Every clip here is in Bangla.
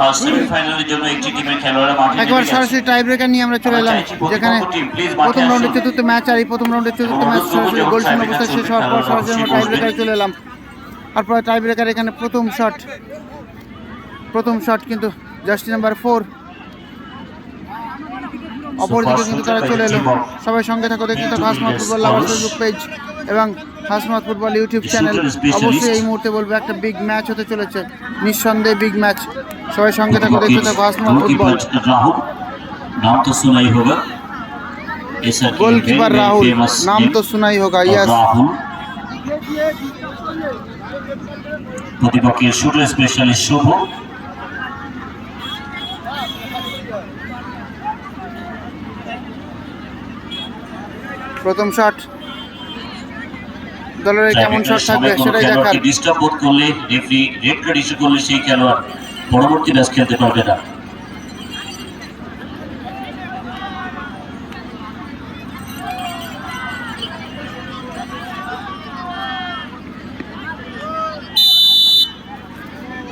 ফার্স্ট সেমিফাইনালের জন্য একটি টিমের খেলোয়াড়রা মাঠে একবার নেমে গেছে। সরাসরি টাই ব্রেকার নিয়ে আমরা চলে এলাম যেখানে প্রথম চতুর্থ ম্যাচ আর এই প্রথম রাউন্ডের চতুর্থ ম্যাচ সরাসরি গোল শূন্য অবস্থায় শেষ হওয়ার পর সরাসরি আমরা টাই ব্রেকারে চলে এলাম। টাই ব্রেকার এখানে প্রথম শট প্রথম শট কিন্তু জার্সি নাম্বার ফোর অপরদিকে কিন্তু তারা চলে এলো। সবাই সঙ্গে থাকো দেখতে থাকো ফুটবল লাভার ফেসবুক পেজ এবং হাসমাত ফুটবল ইউটিউব চ্যানেল অবশ্যই এই মুহূর্তে বলব একটা বিগ ম্যাচ হতে চলেছে নিঃসন্দেহে বিগ ম্যাচ সবাই সঙ্গে থাকো দেখতে থাকো হাসমাত ফুটবল। নাম তো শোনাই হোগা গোলকিপার রাহুল নাম তো শোনাই হোগা ইয়াস প্রতিপক্ষের শুটার স্পেশালিস্ট শুভ। প্রথম শট দলের কেমন শট থাকবে সেটাই দেখার ডিস্টার্ব বোধ করলে রেফারি রেড কার্ড ইস্যু করলে সেই খেলোয়াড় পরবর্তী ম্যাচ খেলতে পারবে না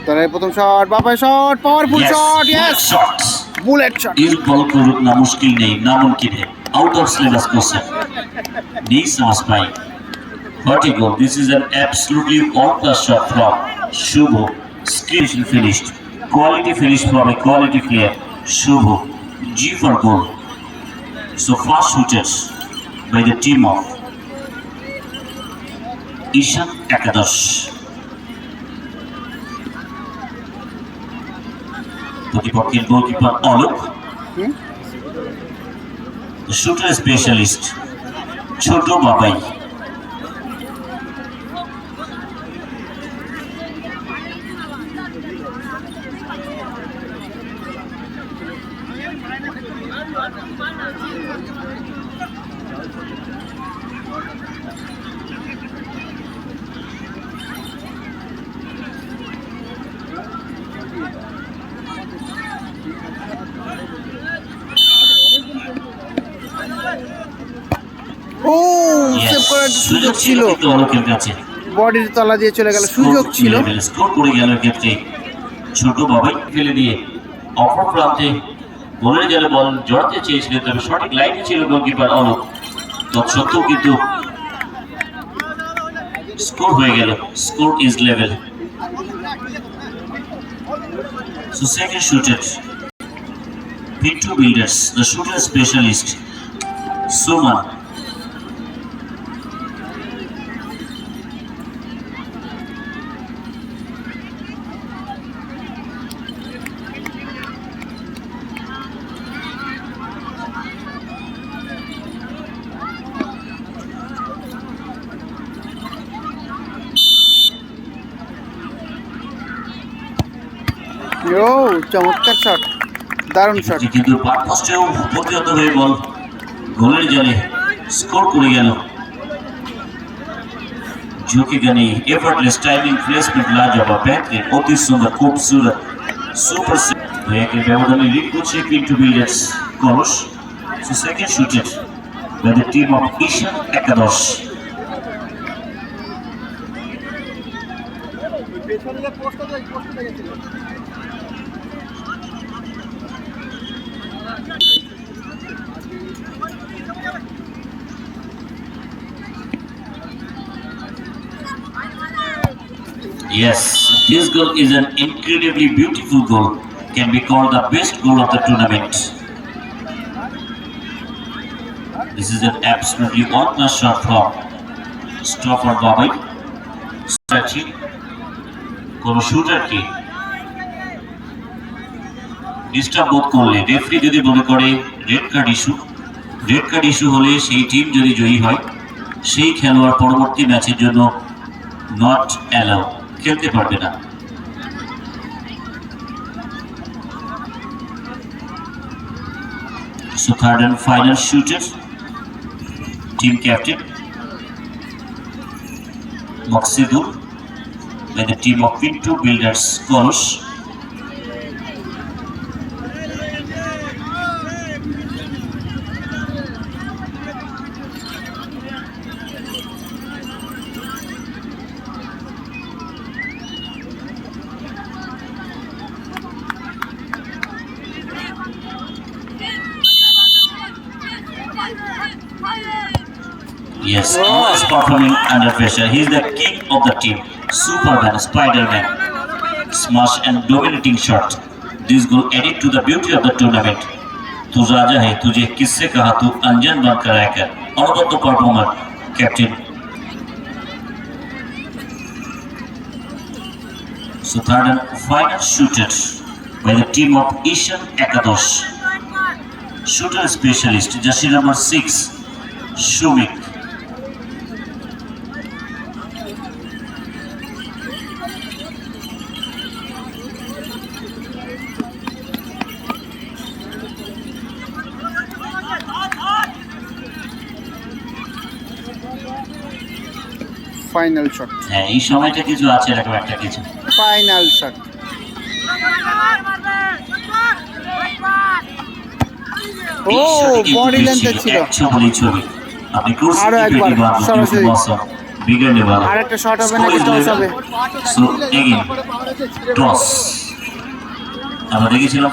দলের প্রথম shot Bapai shot powerful shot yes shots bullet shot इस बॉल को रुकना मुश्किल नहीं नामुमकिन है आउट ऑफ सिलेबस क्वेश्चन नहीं समझ पाई What. This is an absolutely shot from Shubho. Skillful finished. Quality finish from a quality player. Shubho. G for goal. So fast shooters by the team of Ishan Akadosh. প্রতিপক্ষের গোলকিপার অলোক? শুটার স্পেশালিস্ট ছোট বাবাই ও সেভ করার সুযোগ ছিল। বডির তলা দিয়ে চলে গেল সুযোগ ছিল। স্কোর করে গেল ক্ষেত্রে ছোট বাবাই ফেলে দিয়ে অপর প্রান্তে গোলের জালে বল জড়াতে চেয়েছিলেন তবে সঠিক লাইনে ছিল গোলকিপার অলোক। তৎসত্ত্বেও কিন্তু স্কোর হয়ে গেল score is level So second shooter, Pinto Builders, the shooter specialist, Suman. ও চমৎকার শট দারুণ শট কিন্তু পার পোস্টেও প্রতিহত হয়ে বল। গোলের জলে স্কোর করে গেল। ঝুঁকি গানি এফর্টলেস টাইমিং প্লেসমেন্ট লাজবাব ব্যাটে অতি সুন্দর খুবসুরত সুপার ব্যাকের ব্যবধানে লিড করছে পিন্টু বিল্ডার্স কলস। So second shooted by the team of Ishan Ekadash Yes, this goal is an incredibly beautiful goal. Can be called the best goal of the tournament. This is an absolutely one-class shot from Stopper Babai. Strategy. কোন শুটার কি ডিস্টার্ব বোধ করলে রেফারি যদি মনে করে red card issue red card issue হলে সেই টিম যদি জয়ী হয় সেই খেলোয়াড় পরবর্তী ম্যাচের জন্য নট অ্যালাউ খেলতে পারবে না So third and final shooter, team captain Moksidur by the team of Pinto Builders Kolosh. Yes, always performing under pressure. He is the king of the team. Superman, Spider-Man. Smash and dominating shot. This goal added to the beauty of the tournament. तू राजा है तुझे किससे कहा तू अंजन बनकर आकर अनबद्ध performer captain So third and final shooter by the team of Ishan Ekadosh. Shooter specialist, jersey number six, Shumik. Final shot হ্যাঁ এই সময়টা কিছু আছে এরকম একটা কিছু। ফাইনাল শট ও বডি লেন্থে ছিল আরও একবার, সরাসরি। আর একটা শট হবে নাকি টস হবে। টস আমরা দেখেছিলাম।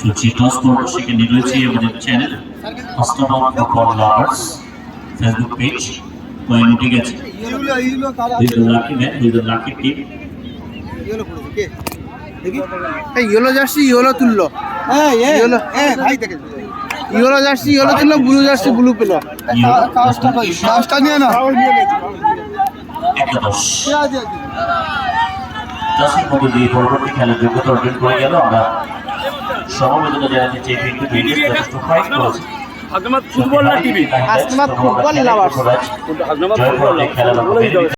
টস পর্ব সেখানে রয়েছে আমাদের channel হস্তমত football lovers Facebook page point উঠে গেছে দুজন লাকি ম্যান দুজন লাকি টিম এই ইয়েলো জার্সি ইয়েলো তুললো। ইয়েলো ইয়েলো জার্সি ইয়েলো তুললো ব্লু জার্সি ব্লু পেল। কাজটা নিয়ে না একাদশ। দশের মধ্যে দিয়ে পরবর্তী খেলার যোগ্যতা অর্জন করে গেল আমরা সমবেদনা জানাতে চেয়ে কিন্তু ভিডিও যথেষ্ট ফাইট করেছে। আজমাত ফুটবল না TV? Asmat football lovers। Azmat football না খেলা